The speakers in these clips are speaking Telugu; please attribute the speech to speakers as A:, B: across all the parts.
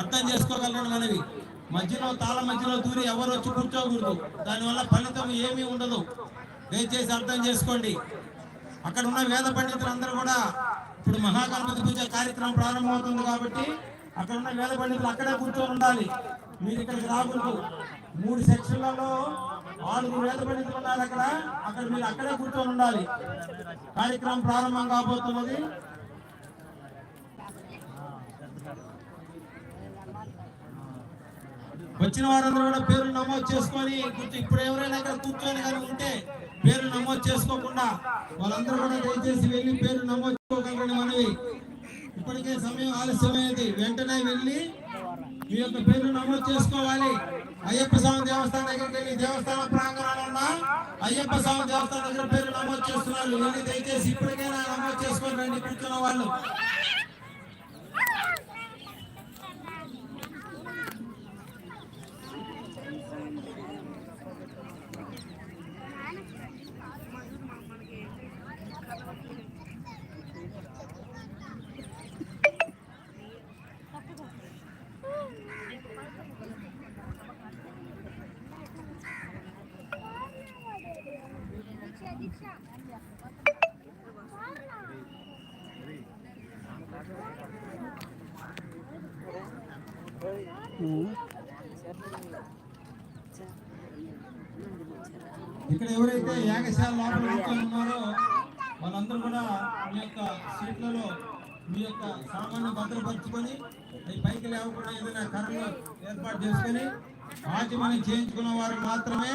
A: అర్థం చేసుకోగలను మనవి. మధ్యలో తాళ మధ్యలో దూరి ఎవరు వచ్చి కూర్చోకూడదు. దానివల్ల ఫలితం ఏమీ ఉండదు. దయచేసి అర్థం చేసుకోండి. అక్కడ ఉన్న వేద పండితులందరూ కూడా ఇప్పుడు మహాగణపతి పూజ కార్యక్రమం ప్రారంభమవుతుంది కాబట్టి అక్కడ ఉన్న వేద పండితులు అక్కడే కూర్చొని ఉండాలి. మీరు ఇక్కడికి రాకూడదు. మూడు సెక్షన్లలో ఆరుగురు వేద పండితులు ఉన్నారు అక్కడ. అక్కడ మీరు అక్కడే కూర్చొని ఉండాలి. కార్యక్రమం ప్రారంభం కాబోతున్నది. వచ్చిన వారందరూ కూడా పేరు నమోదు చేసుకొని కూర్చో- ఇప్పుడు ఎవరైనా ఇక్కడ కూర్చొని కానీ ఉంటే పేరు నమోదు చేసుకోకుండా వాళ్ళందరూ కూడా దయచేసి వెళ్ళి పేరు నమోదు చేసుకోగలరని మనవి. ఇప్పటికే సమయం ఆలస్యమైంది. వెంటనే వెళ్ళి మీ యొక్క పేరు నమోదు చేసుకోవాలి. అయ్యప్ప స్వామి దేవస్థానం దగ్గరికి వెళ్ళి దేవస్థాన ప్రాంగణంలో ఉన్న అయ్యప్ప స్వామి దేవస్థానం దగ్గర పేరు నమోదు చేస్తున్నారు. వెళ్ళి దయచేసి ఇప్పటికైనా నమోదు చేసుకోండి రండి. కూర్చున్న వాళ్ళు. ఇక్కడ ఎవరైతే యాగశాల లోపల కూర్చొని ఉన్నారో వాళ్ళందరూ కూడా మీ యొక్క సీట్లలో మీ యొక్క సామాన్య భద్రపరుచుకొని మీ పైకి లేవకుండా ఏదైనా కర్రలు ఏర్పాటు చేసుకొని ఆచమనం చేయించుకున్న వారు మాత్రమే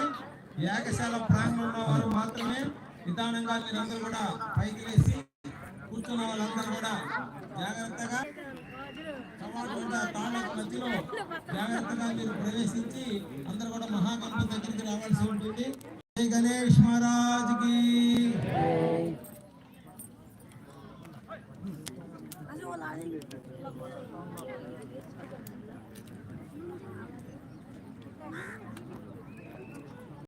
A: యాగశాల ప్రాంగణంలో వారు మాత్రమే నిదానంగా మీరందరూ కూడా పైకి వేసి కూర్చున్న వాళ్ళందరూ కూడా జాగ్రత్తగా తాళ్ళకు మధ్యలో జాగ్రత్తగా మీరు ప్రవేశించి అందరూ కూడా మహాగణపతి దగ్గరికి రావాల్సి ఉంటుంది. గణేష్ మహారాజ్కి